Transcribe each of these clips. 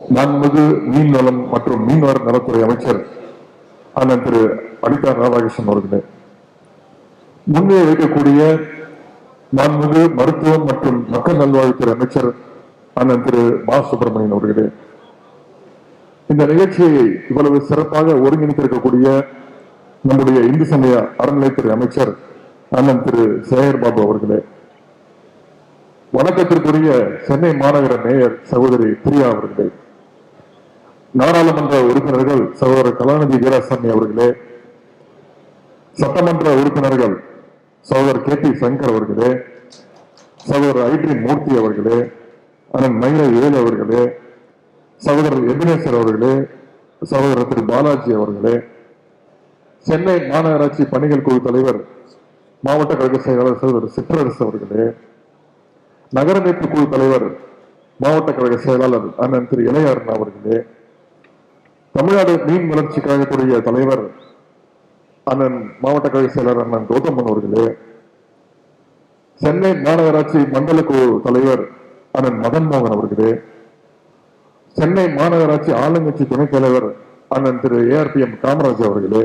மாண்புமிகு மீன் நலம் மற்றும் மீனவர் நலத்துறை அமைச்சர் அண்ணன் திரு அனிதா ராதாகிருஷ்ணன் அவர்களே. முன்னே வைக்கக்கூடிய மாண்புமிகு மருத்துவம் மற்றும் மக்கள் நல்வாழ்வுத்துறை அமைச்சர் அண்ணன் திரு மா சுப்பிரமணியன் அவர்களே. இந்த நிகழ்ச்சியை இவ்வளவு சிறப்பாக ஒருங்கிணைத்திருக்கக்கூடிய நம்முடைய இந்து சமய அறநிலைத்துறை அமைச்சர் அண்ணன் திரு சேகர் பாபு அவர்களே. வணக்கத்திற்குரிய சென்னை மாநகர மேயர் சகோதரி பிரியா அவர்களே. நாடாளுமன்ற உறுப்பினர்கள் சகோதரர் கலாநிதி வீராசாமி அவர்களே சட்டமன்ற உறுப்பினர்கள் சகோதரர் கே பி சங்கர் அவர்களே சகோதரர் ஐடி மூர்த்தி அவர்களே அண்ணன் மயில வேலு அவர்களே சகோதரர் எபினேஸ்வர் அவர்களே சகோதரர் திரு பாலாஜி அவர்களே சென்னை மாநகராட்சி பணிகள் குழு தலைவர் மாவட்ட கழக செயலாளர் சகோதரர் சிற்றரசு அவர்களே நகரமைப்பு குழு தலைவர் மாவட்ட கழக செயலாளர் அண்ணன் திரு இளையாரன் அவர்களே தமிழ்நாடு மீன் வளர்ச்சி கழகத்துடைய தலைவர் அண்ணன் மாவட்ட கழக செயலர் அண்ணன் கௌதமன் அவர்களே சென்னை மாநகராட்சி மண்டல குழு தலைவர் அண்ணன் மதன் மோகன் அவர்களே சென்னை மாநகராட்சி ஆளுங்கட்சி துணைத் தலைவர் அண்ணன் திரு ஏஆர்பிஎம் காமராஜ் அவர்களே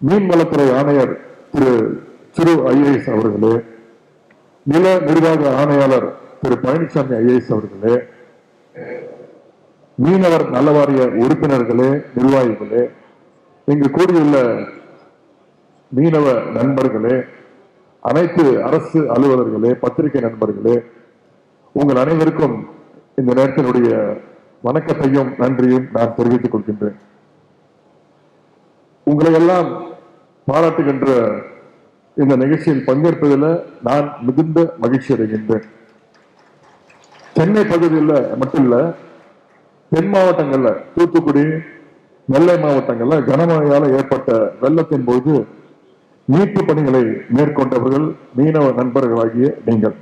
மீன்வளத்துறை ஆணையர் திரு சிறு ஐஏஎஸ் அவர்களே நில நிர்வாக ஆணையாளர் திரு பழனிசாமி ஐஏஎஸ் அவர்களே மீனவர் நலவாரிய உறுப்பினர்களே நிர்வாகிகளே இங்கு கூடியுள்ள மீனவ நண்பர்களே அனைத்து அரசு அலுவலர்களே பத்திரிகை நண்பர்களே உங்கள் அனைவருக்கும் இந்த நேரத்தினுடைய வணக்கத்தையும் நன்றியும் நான் தெரிவித்துக் கொள்கின்றேன். உங்களை எல்லாம் பாராட்டுகின்ற இந்த நிகழ்ச்சியில் பங்கேற்பதில் நான் மிகுந்த மகிழ்ச்சி அடைகின்றேன். சென்னை பகுதியில் மட்டும் இல்ல தென் மாவட்டங்கள்ல தூத்துக்குடி நெல்லை மாவட்டங்கள்ல கனமழையால் ஏற்பட்ட வெள்ளத்தின் போது மீட்பு பணிகளை மேற்கொண்டவர்கள் மீனவ நண்பர்களாகிய நீங்கள்.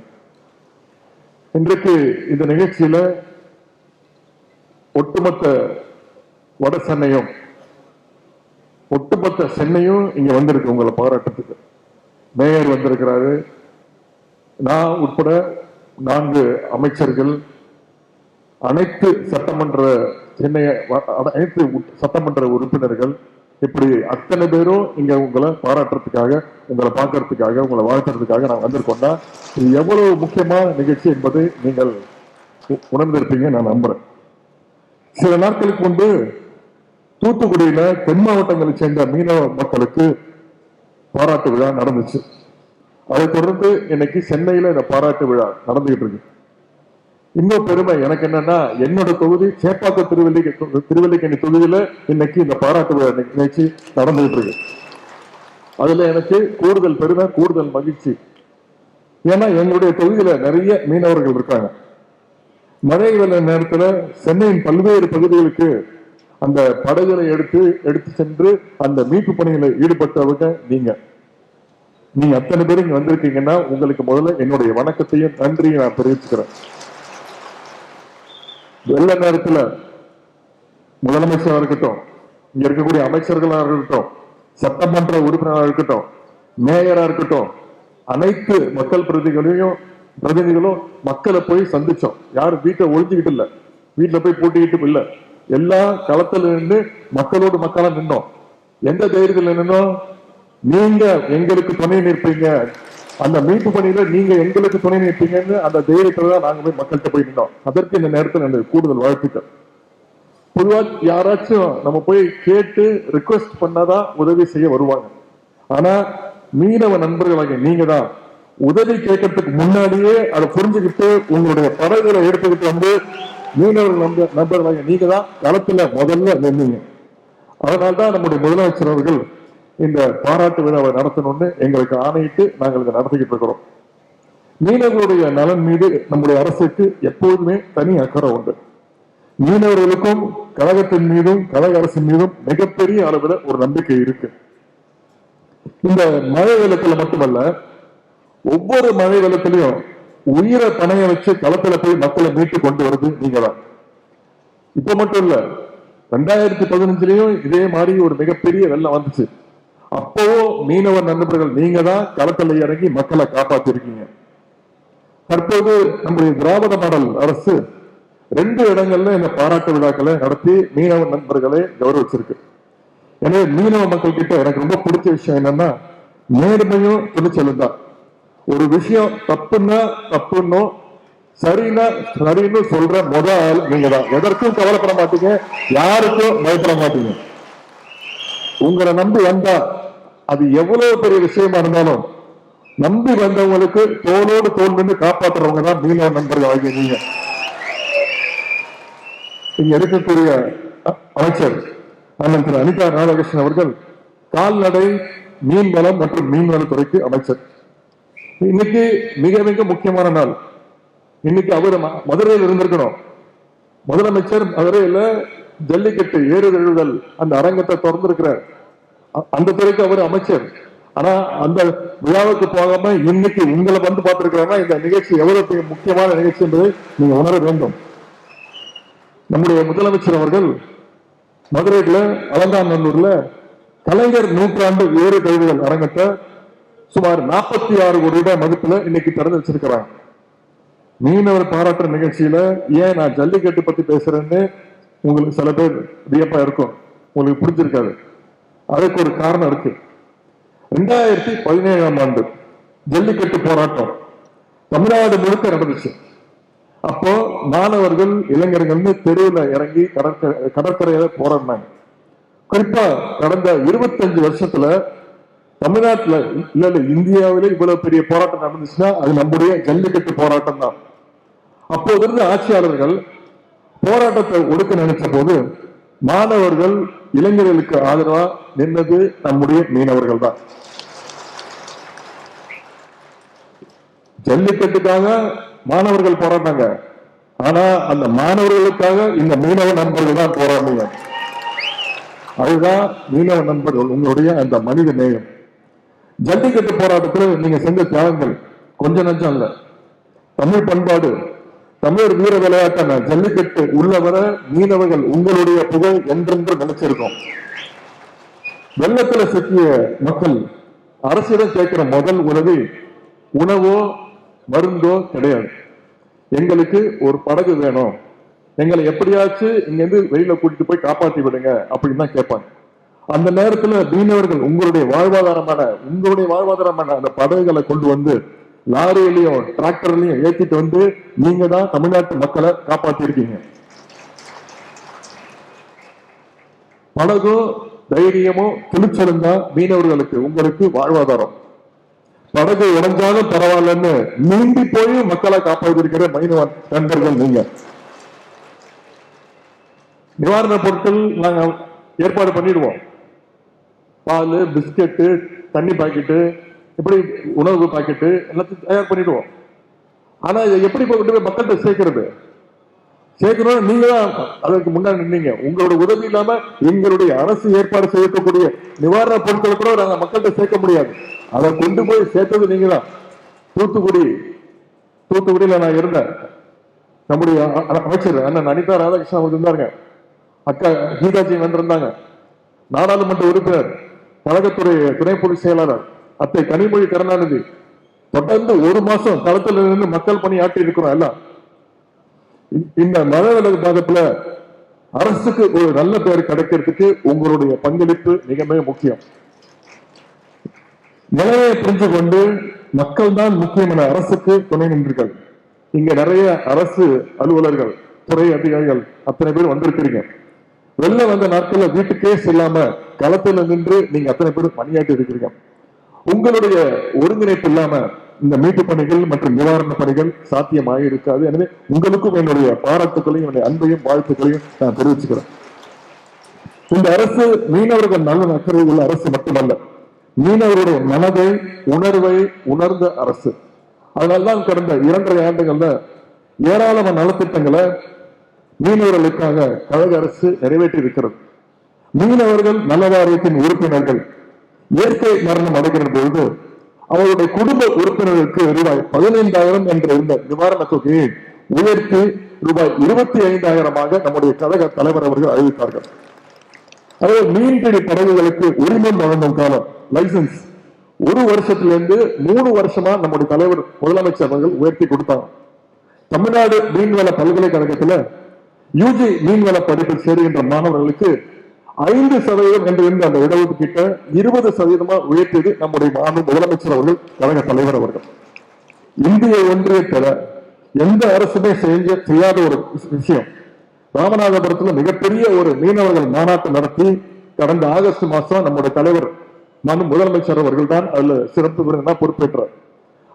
இன்றைக்கு இந்த நிகழ்ச்சியில ஒட்டுமொத்த வட சென்னையும் ஒட்டுமொத்த சென்னையும் இங்க வந்திருக்கு உங்களை பாராட்டத்துக்கு மேயர் வந்திருக்கிறாரு. நான் உட்பட நான்கு அமைச்சர்கள் அனைத்து சட்டமன்ற சென்னை அனைத்து சட்டமன்ற உறுப்பினர்கள் இப்படி அத்தனை பேரும் இங்க உங்களை பாராட்டுறதுக்காக உங்களை பார்க்கறதுக்காக உங்களை வாழ்த்துறதுக்காக நான் வந்திருக்கோம்னா இது எவ்வளவு முக்கியமான நிகழ்ச்சி என்பதை நீங்கள் உணர்ந்திருப்பீங்க நான் நம்புறேன். சில நாட்களுக்கு முன்பு தூத்துக்குடியில தென் மாவட்டங்களை சேர்ந்த மீனவ மக்களுக்கு பாராட்டு விழா நடந்துச்சு. அதை தொடர்ந்து இன்னைக்கு சென்னையில இந்த பாராட்டு விழா நடந்துகிட்டு இருக்கு. இன்னும் பெருமை எனக்கு என்னன்னா என்னோட தொகுதி சேப்பாக்கம் திருவல்லிக்கை திருவல்லிக்கணி தொகுதியில இன்னைக்கு இந்த பாராட்டு விழா நிகழ்ச்சி நடந்துகிட்டு இருக்கு. அதுல எனக்கு கூடுதல் பெருமை கூடுதல் மகிழ்ச்சி. ஏன்னா எங்களுடைய தொகுதியில நிறைய மீனவர்கள் இருக்காங்க. மழை வெள்ள நேரத்துல சென்னையின் பல்வேறு பகுதிகளுக்கு அந்த படகுகளை எடுத்து எடுத்து சென்று அந்த மீட்பு பணிகளை ஈடுபட்டவங்க நீங்க. நீங்க அத்தனை பேர் இங்க வந்திருக்கீங்கன்னா உங்களுக்கு முதல்ல என்னுடைய வணக்கத்தையும் நன்றியும் நான் தெரிவிச்சுக்கிறேன். வெள்ள நேரத்துல முதலமைச்சரா இருக்கட்டும் இங்க இருக்கக்கூடிய அமைச்சர்களா இருக்கட்டும் சட்டமன்ற உறுப்பினராக இருக்கட்டும் மேயரா இருக்கட்டும் அனைத்து மக்கள் பிரதிகளையும் பிரதிநிதிகளும் மக்களை போய் சந்திச்சோம். யாரும் வீட்டை ஒழிஞ்சுக்கிட்டு இல்ல. வீட்டுல போய் பூட்டிக்கிட்டு இல்ல. எல்லா களத்துல நின்று மக்களோடு மக்களா நின்னோம். எந்த தைரியத்துல நின்னோம்? நீங்க எங்களுக்கு துணை நிற்பீங்க. அந்த மீட்பு பணியில நீங்க எங்களுக்கு துணை நிற்பீங்கன்னு அந்த தைரியத்துல தான் நாங்க போய் மக்கள்கிட்ட போய் நின்றோம் அதற்கு இந்த நேரத்தில் எனக்கு கூடுதல் வாழ்த்துக்கள். பொதுவா யாராச்சும் நம்ம போய் கேட்டு ரிக்வெஸ்ட் பண்ணாதான் உதவி செய்ய வருவாங்க. ஆனா மீனவ நண்பர்களாகிய நீங்க தான் உதவி கேட்கறதுக்கு முன்னாடியே அதை புரிஞ்சுக்கிட்டு உங்களுடைய படகுகளை எடுத்துக்கிட்டு வந்து மீனவர்கள் நம்ப நண்பர்களாக நீங்க தான் களத்துல முதல்ல நின்னீங்க. அதனால்தான் நம்முடைய முதலமைச்சர் அவர்கள் இந்த பாராட்டு விழாவை நடத்தணும்னு எங்களுக்கு ஆணையிட்டு நாங்கள் இதை நடத்திக்கிட்டு இருக்கிறோம். மீனவர்களுடைய நலன் மீது நம்முடைய அரசுக்கு எப்போதுமே தனி அக்கறை உண்டு. மீனவர்களுக்கும் கழகத்தின் மீதும் கழக அரசின் மீதும் மிகப்பெரிய அளவில் ஒரு நம்பிக்கை இருக்கு. இந்த மழை வெள்ளத்துல மட்டுமல்ல ஒவ்வொரு மழை வெள்ளத்திலையும் உயிரை பணைய வச்சு களத்துல போய் மக்களை மீட்டு கொண்டு வருது நீங்க தான் இப்ப மட்டும் இல்ல ரெண்டாயிரத்தி பதினஞ்சுலயும் இதே மாதிரி ஒரு மிகப்பெரிய வெள்ளம் வந்துச்சு. அப்போ மீனவ நண்பர்கள் நீங்க தான் களத்துல இறங்கி மக்களை காப்பாத்திருக்கீங்க. தற்போது நம்முடைய திராவிட மாடல் அரசு ரெண்டு இடங்கள்ல இந்த பாராட்டு விழாக்களை நடத்தி மீனவ நண்பர்களை கௌரவிச்சிருக்கு. எனவே மீனவ மக்கள் கிட்ட எனக்கு ரொம்ப பிடிச்ச விஷயம் என்னன்னா நேர்மையும் துணிச்சலும் தான். ஒரு விஷயம் தப்புன்னா தப்புன்னும் சரின்னா சரின்னு சொல்ற முத ஆள் நீங்க தான் எதற்கும் கவலைப்பட மாட்டீங்க யாருக்கும் பயப்பட மாட்டீங்க. உங்களை நம்பி வந்தா அது எவ்வளவு பெரிய விஷயமா இருந்தாலும் நம்பி வந்தவங்களுக்கு தோளோடு தோல் நின்று காப்பாற்றுறவங்க தான் மீனவ நண்பர்கள் ஆகிய நீங்க. இங்க இருக்கக்கூடிய அமைச்சர் அண்ணன் திரு அனிதா ராதாகிருஷ்ணன் அவர்கள் கால்நடை மீன்வளம் மற்றும் மீன்வளத்துறைக்கு அமைச்சர். இன்னைக்கு மிக மிக முக்கியமான நாள். இன்னைக்கு அவர் மதுரையில் இருந்திருக்கணும். முதலமைச்சர் மதுரையில ஜல்லிக்கட்டு ஏறு தழுவுதல் அந்த அரங்கத்தை திறந்திருக்கிறார். அந்த துறைக்கு அவர் அமைச்சர். ஆனா அந்த விழாவுக்கு போகாம இன்னைக்கு உங்களை வந்து பார்த்திருக்கிறோம்னா இந்த நிகழ்ச்சி எவ்வளவு பெரிய முக்கியமான நிகழ்ச்சி என்பதை நீங்க உணர வேண்டும். நம்முடைய முதலமைச்சர் அவர்கள் மதுரையில அலங்காநல்லூர்ல கலைஞர் நூற்றாண்டு ஏறு கழிவுகள் அரங்கத்தை சுமார் நாற்பத்தி ஆறு கோடி ரூபாய் மதிப்புல இன்னைக்கு திறந்து வச்சிருக்கிறாங்க. மீனவர் பாராட்டுற நிகழ்ச்சியில ஏன் நான் ஜல்லிக்கட்டு பத்தி பேசுறேன்னு? உங்களுக்கு சில பேர் வியப்பா இருக்கும். உங்களுக்கு புரிஞ்சிருக்காது. அதுக்கு ஒரு காரணம் இருக்கு. ரெண்டாயிரத்தி பதினேழாம் ஆண்டு ஜல்லிக்கட்டு போராட்டம் தமிழ்நாடு முழுக்க நடந்துச்சு. அப்போ மாணவர்கள் இளைஞர்கள்னு தெருவுல இறங்கி கடற்கரை கடற்கரையில போராடினாங்க. குறிப்பா கடந்த இருபத்தஞ்சு வருஷத்துல தமிழ்நாட்டுல இல்ல இல்ல இந்தியாவிலே இவ்வளவு பெரிய போராட்டம் நடந்துச்சுன்னா அது நம்முடைய ஜல்லிக்கட்டு போராட்டம் தான். அப்போது இருந்த ஆட்சியாளர்கள் போராட்டத்தை ஒடுக்க நினைச்ச போது மாணவர்கள் இளைஞர்களுக்கு ஆதரவா நின்னது நம்முடைய மீனவர்கள் தான் ஜல்லிக்கட்டுக்காக மாணவர்கள் போராடினாங்க ஆனா அந்த மாணவர்களுக்காக இந்த மீனவ நண்பர்கள் தான் போராடினாங்க. அதுதான் மீனவ நண்பர்கள் உங்களுடைய அந்த மனித நேயம். ஜல்லிக்கட்டு போராட்டத்தில் நீங்க செஞ்ச தியாகங்கள் கொஞ்ச நஞ்சம் இல்லை தமிழ் பண்பாடு தமிழர் வீர விளையாட்டான ஜல்லிக்கட்டு உள்ளவர மீனவர்கள் உங்களுடைய புகழ் என்றென்று நினைச்சிருக்கோம். வெள்ளத்துல சிக்கிய மக்கள் அரசிடம் கேட்கிற முதல் உதவி உணவோ மருந்தோ கிடையாது. எங்களுக்கு ஒரு படகு வேணும். எங்களை எப்படியாச்சும் இங்க இருந்து வெளியில கூட்டிட்டு போய் காப்பாத்தி விடுங்க அப்படின்னு தான் கேட்பாங்க. அந்த நேரத்துல மீனவர்கள் உங்களுடைய வாழ்வாதாரமான உங்களுடைய வாழ்வாதாரமான அந்த படகுகளை கொண்டு வந்து லாரியிலையும் டிராக்டர்லயும் ஏற்றிட்டு வந்து நீங்க தான் தமிழ்நாட்டு மக்களை காப்பாத்தியிருக்கீங்க படகும் தைரியமும் துணிச்சலும் தான் மீனவர்களுக்கு உங்களுக்கு வாழ்வாதாரம். படகு உடஞ்சாலும் பரவாயில்லன்னு நீந்தி போய் மக்களை காப்பாற்றிருக்கிற மீனவ நண்பர்கள் நீங்க. நிவாரண பொருட்கள் நாங்க ஏற்பாடு பண்ணிடுவோம். பால் பிஸ்கட்டு தண்ணி பாக்கெட்டு இப்படி உணவு பாக்கெட்டு எல்லாத்தையும் தயார் பண்ணிடுவோம். ஆனா இதை எப்படி கொண்டு போய் மக்கள்கிட்ட சேர்க்கிறது? சேர்க்கணும் நீங்க தான் அதற்கு முன்னாடி நின்னீங்க. உங்களோட உதவி இல்லாம எங்களுடைய அரசு ஏற்பாடு செய்யக்கூடிய நிவாரண பொருட்களை கூட நாங்க மக்கள்கிட்ட சேர்க்க முடியாது. அதை கொண்டு போய் சேர்த்தது நீங்க தான். தூத்துக்குடி தூத்துக்குடியில நான் இருந்தேன். நம்முடைய அமைச்சர் அண்ணன் அனிதா ராதாகிருஷ்ணன் அவங்க இருந்தாருங்க. அக்கா கீதாஜி வந்திருந்தாங்க நாடாளுமன்ற உறுப்பினர் கழகத்துறை துணை பொதுச் செயலாளர். அத்தை கனிமொழி கருணாநிதி தொடர்ந்து ஒரு மாசம் களத்துல நின்று மக்கள் பணி ஆற்றி இருக்கிறோம் எல்லாம் இந்த மழை விலகு பாகத்துல அரசுக்கு ஒரு நல்ல பெயர் கிடைக்கிறதுக்கு உங்களுடைய பங்களிப்பு மிக மிக முக்கியம். நிலையை புரிஞ்சு கொண்டு மக்கள் தான் முக்கியம் என அரசுக்கு துணை நின்றீர்கள். இங்க நிறைய அரசு அலுவலர்கள் துறை அதிகாரிகள் அத்தனை பேர் வந்திருக்கிறீங்க. வெளில வந்த நாட்கள்ல வீட்டுக்கே செல்லாம களத்துல நின்று நீங்க அத்தனை பேர் பணியாற்றி இருக்கிறீங்க. உங்களுடைய ஒருங்கிணைப்பு இல்லாம இந்த மீட்பு பணிகள் மற்றும் நிவாரண பணிகள் சாத்தியமாக இருக்காது எனவே உங்களுக்கும் என்னுடைய பாராட்டுகளையும் என்னுடைய அன்பையும் வாழ்த்துக்களையும் நான் தெரிவிச்சுக்கிறேன். இந்த அரசு மீனவர்கள் நலன் அக்கறை உள்ள அரசு மட்டுமல்ல மீனவருடைய மனதை உணர்வை உணர்ந்த அரசு. அதனால்தான் கடந்த இரண்டரை ஆண்டுகள்ல ஏராளமான நலத்திட்டங்களை மீனவர்களுக்காக கழக அரசு நிறைவேற்றி இருக்கிறது மீனவர்கள் நல வாரியத்தின் உறுப்பினர்கள் இயற்கை மரணம் அடைகிற பொழுது அவருடைய குடும்ப உறுப்பினர்களுக்கு ரூபாய் பதினைந்தாயிரம் என்ற இந்த நிவாரண தொகையை உயர்த்தி ரூபாய் இருபத்தி ஐந்தாயிரமாக நம்முடைய கழக தலைவர் அவர்கள் அறிவித்தார்கள். அதாவது மீன்பிடி படகுகளுக்கு உரிமம் வழங்கும் காலம் லைசன்ஸ் ஒரு வருஷத்துல இருந்து மூணு வருஷமா நம்முடைய தலைவர் முதலமைச்சர் அவர்கள் உயர்த்தி கொடுத்தாங்க தமிழ்நாடு மீன்வள பல்கலைக்கழகத்துல யூஜி மீன்வள படிப்பில் சேருகின்ற மாணவர்களுக்கு ஐந்து சதவீதம் என்று இருந்த அந்த இடஒதுக்கீட்டை இருபது சதவீதமா உயர்த்தியது நம்முடைய மாநில முதலமைச்சர் அவர்கள் கழக தலைவர் அவர்கள். இந்திய ஒன்றியத்துல எந்த அரசுமே செய்ய செய்யாத ஒரு விஷயம். ராமநாதபுரத்துல மிகப்பெரிய ஒரு மீனவர்கள் மாநாட்டை நடத்தி கடந்த ஆகஸ்ட் மாசம் நம்முடைய தலைவர் மனு முதலமைச்சர் அவர்கள் தான் அதுல சிறப்பு விருந்தினா பொறுப்பேற்றார்.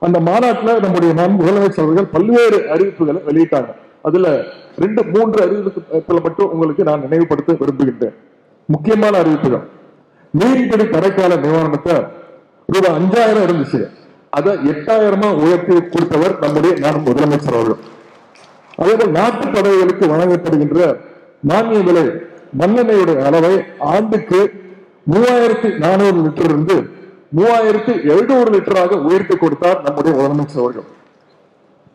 அந்த மாநாட்டுல நம்முடைய மனு முதலமைச்சர் அவர்கள் பல்வேறு அறிவிப்புகளை வெளியிட்டாங்க. அதுல ரெண்டு மூன்று அறிவிப்புகளை மட்டும் உங்களுக்கு நான் நினைவுபடுத்த விரும்புகின்றேன். முக்கியமான அறிவிப்புகள். மீன்பிடி தடைக்கால நிவாரணத்தை ரூபாய் அஞ்சாயிரம் இருந்துச்சு. அதை எட்டாயிரமா உயர்த்தி கொடுத்தவர் நம்முடைய நான் முதலமைச்சர் அவர்கள். அதேபோல் நாட்டு பறவைகளுக்கு வழங்கப்படுகின்ற மானிய விலை மண்ணெண்ணையுடைய அளவை ஆண்டுக்கு மூவாயிரத்தி நானூறு லிட்டர் இருந்து மூவாயிரத்தி எழுநூறு லிட்டராக உயர்த்தி கொடுத்தார் நம்முடைய முதலமைச்சர் அவர்கள்.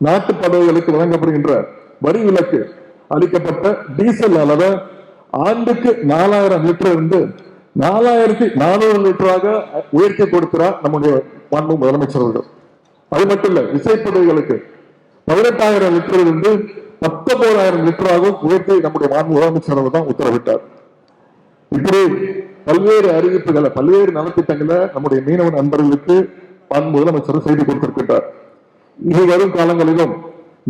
நாட்டு பறவைகளுக்கு வழங்கப்படுகின்ற வரி விலக்கு அளிக்கப்பட்ட டீசல் அளவை ஆண்டுக்கு நாலாயிரம் லிட்டர் இருந்து நாலாயிரத்தி நானூறு லிட்டராக உயர்த்தி கொடுக்கிறார் நம்முடைய மாண்பு முதலமைச்சர் அவர்கள். அது மட்டும் இல்ல விசைப்படைகளுக்கு பதினெட்டாயிரம் லிட்டர் இருந்து பத்தொன்பதாயிரம் லிட்டராக உயர்த்தி நம்முடைய மாண்பு முதலமைச்சர் அவர்கள் தான் உத்தரவிட்டார். இப்படி பல்வேறு அறிவிப்புகளை பல்வேறு நலத்திட்டங்களை நம்முடைய மீனவ நண்பர்களுக்கு மாண்பு முதலமைச்சர் செய்து கொடுத்திருக்கின்றார். இனி வரும் காலங்களிலும்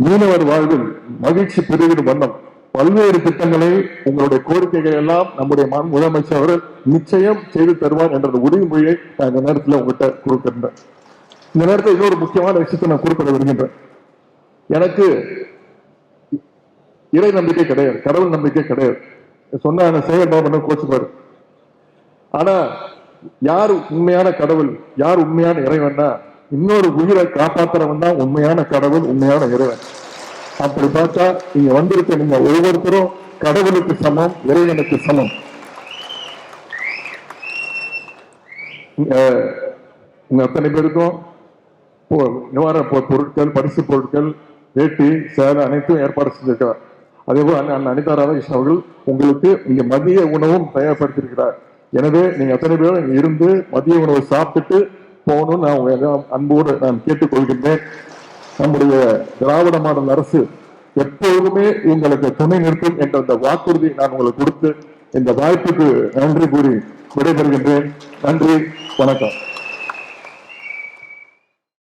மீனவர் வாழ்வில் மகிழ்ச்சி பெருகிடும் வண்ணம். பல்வேறு திட்டங்களை உங்களுடைய கோரிக்கைகள் எல்லாம் நம்முடைய முதலமைச்சர் அவர்கள் நிச்சயம் செய்து தருவார் என்ற உறுதிமொழியை நான் இந்த நேரத்தில் உங்கள்கிட்ட கொடுக்கின்றேன் இந்த நேரத்தில் இன்னொரு முக்கியமான விஷயத்தை நான் குறிப்பிட வருகின்றேன் எனக்கு இறை நம்பிக்கை கிடையாது கடவுள் நம்பிக்கை கிடையாது. சொன்ன அந்த சேகர் பாபு கோச்சுப்பாரு? ஆனா யார் உண்மையான கடவுள் யார் உண்மையான இறைவன்னா இன்னொரு உயிரை காப்பாத்துறவன் தான் உண்மையான கடவுள் உண்மையான இறைவன். அப்படி பார்த்தா நீங்க வந்திருக்க நீங்க ஒவ்வொருத்தரும் கடவுளுக்கு சமம் இறைவனுக்கு சமம். உங்க அத்தனை பேருக்கும் நிவாரண பொருட்கள் பரிசு பொருட்கள் வேட்டி சேலை அனைத்தும் ஏற்பாடு செஞ்சிருக்கிறார். அதே போல் அண்ணன் அனிதா ராதாகிருஷ்ணன் அவர்கள் உங்களுக்கு இங்க மதிய உணவும் தயார்படுத்தியிருக்கிறார். எனவே நீங்க அத்தனை பேரும் இங்க இருந்து மதிய உணவு சாப்பிட்டுட்டு போகணும்னு நான் உங்க அன்போடு நான் கேட்டுக்கொள்கின்றேன். நம்முடைய திராவிட மாடல் அரசு எப்பொழுதுமே உங்களுக்கு துணை நிற்கும் என்ற அந்த வாக்குறுதி நான் உங்களுக்கு கொடுத்து இந்த வாய்ப்புக்கு நன்றி கூறி விடைபெறுகின்றேன். நன்றி வணக்கம்.